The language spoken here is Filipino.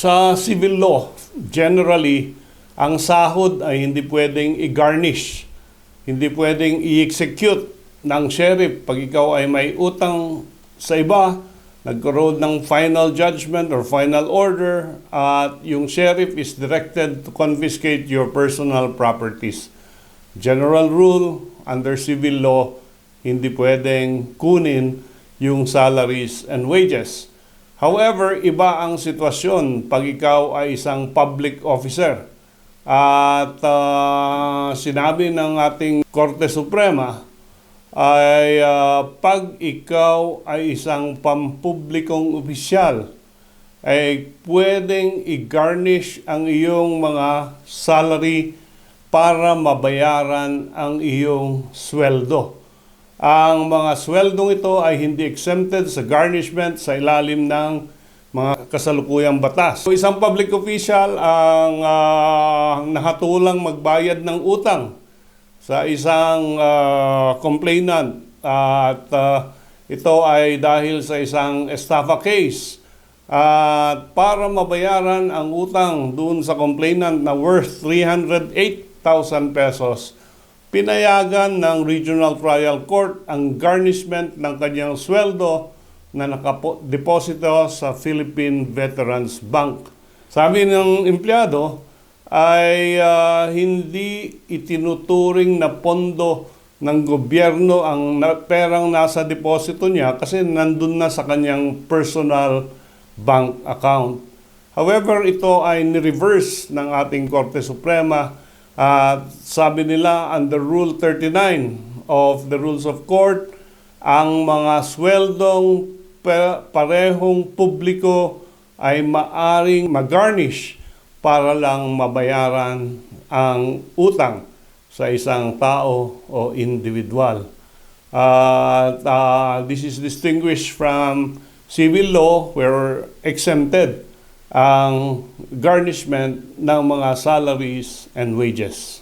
Sa civil law, generally, ang sahod ay hindi pwedeng i-garnish. Hindi pwedeng i-execute ng sheriff pag ikaw ay may utang sa iba, nagkaroon ng final judgment or final order at yung sheriff is directed to confiscate your personal properties. General rule under civil law, hindi pwedeng kunin yung salaries and wages. However, iba ang sitwasyon pag ikaw ay isang public officer. At ah, sinabi ng ating Korte Suprema ay ah, pag ikaw ay isang pampublikong opisyal, ay pwedeng i-garnish ang iyong mga salary para mabayaran ang iyong sweldo. Ang mga sweldong ito ay hindi exempted sa garnishment sa ilalim ng mga kasalukuyang batas. So, isang public official ang ah, nakatulang magbayad ng utang sa isang ah, complainant at ah, ito ay dahil sa isang estafa case. At para mabayaran ang utang dun sa complainant na worth 308,000 pesos, pinayagan ng Regional Trial Court ang garnishment ng kanyang sweldo na nakadeposito sa Philippine Veterans Bank. Sabi ng empleyado ay ah, hindi itinuturing na pondo ng gobyerno ang na- perang nasa deposito niya kasi nandun na sa kanyang personal bank account. However, ito ay ni-reverse ng ating Korte Suprema at sabi nila under Rule 39 of the Rules of Court, ang mga sweldong pa- parehong publiko ay maaring mag-garnish para lang mabayaran ang utang sa isang tao o individual. At ah, this is distinguished from civil law where exempted ang garnishment ng mga salaries and wages.